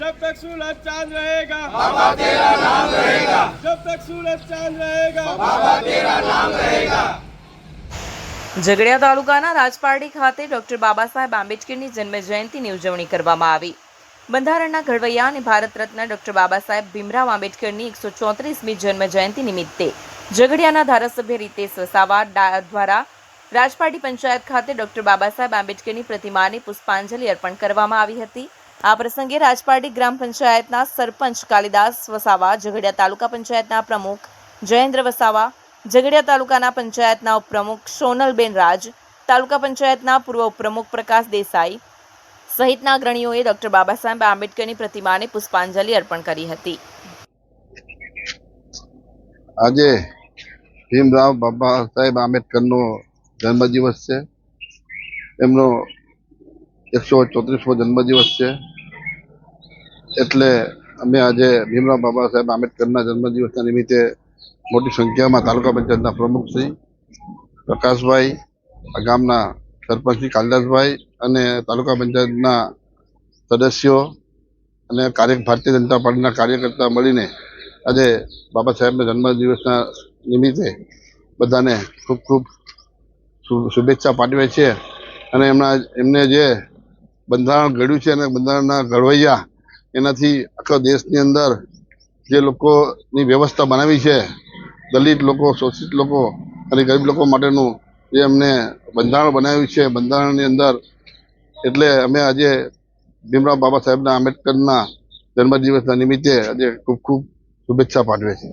जब तक सूरज चांद रहेगा बाबा तेरा नाम रहेगा जब तक सूरज चांद रहेगा बाबा तेरा नाम रहेगा ઝઘડિયા તાલુકાના રાજપારડી ખાતે ડોક્ટર બાબા સાહેબ આંબેડકરની જન્મ જયંતિની ઉજવણી કરવામાં આવી બંધારણના ઘડવૈયા અને ભારત રત્ન ડોક્ટર બાબા સાહેબ ભીમરાવ આંબેડકરની એકસો ચોત્રીસમી જન્મ જયંતિ નિમિત્તે ઝઘડિયાના ધારાસભ્ય રીતેશ વસાવા ડા- દ્વારા રાજપારડી પંચાયત ખાતે ડોક્ટર બાબા સાહેબ આંબેડકરની પ્રતિમાને પુષ્પાંજલિ અર્પણ કરવામાં આવી હતી આ પ્રસંગે રાજપારડી ગ્રામ પંચાયતના સરપંચ કાલિદાસ વસાવા, ઝઘડિયા તાલુકા પંચાયતના પ્રમુખ જયેન્દ્ર વસાવા, ઝઘડિયા તાલુકાના પંચાયતના ઉપપ્રમુખ સોનલબેન રાજ, તાલુકા પંચાયતના પૂર્વ ઉપપ્રમુખ પ્રકાશ દેસાઈ સહિતના અગ્રણીઓએ ડોક્ટર બાબા સાહેબ આંબેડકરની પ્રતિમાને પુષ્પાંજલિ અર્પણ કરી હતી. આજે ભીમરાવ બાબા સાહેબ આંબેડકરનો જન્મદિવસ છે. એમનો એકસો ચોત્રીસમો જન્મદિવસ છે. એટલે અમે આજે ભીમરાવ બાબા સાહેબ આંબેડકરના જન્મદિવસના નિમિત્તે મોટી સંખ્યામાં તાલુકા પંચાયતના પ્રમુખશ્રી પ્રકાશભાઈ ગામના સરપંચશ્રી કાલિદાસભાઈ અને તાલુકા પંચાયતના સદસ્યો અને કાર્ય ભારતીય જનતા પાર્ટીના કાર્યકર્તા મળીને આજે બાબા સાહેબના જન્મદિવસના નિમિત્તે બધાને ખૂબ ખૂબ શુભેચ્છા પાઠવે છે. અને એમના એમને જે બંધારણ ઘડ્યું છે અને બંધારણના ઘડવૈયા એનાથી આખા દેશની અંદર જે લોકોની વ્યવસ્થા બનાવી છે, દલિત લોકો, શોષિત લોકો અને ગરીબ લોકો માટેનું જે અમને બંધારણ બનાવ્યું છે, બંધારણની અંદર એટલે અમે આજે ભીમરાવ બાબા સાહેબના આંબેડકરના જન્મદિવસના નિમિત્તે આજે ખૂબ ખૂબ શુભેચ્છા પાઠવે છે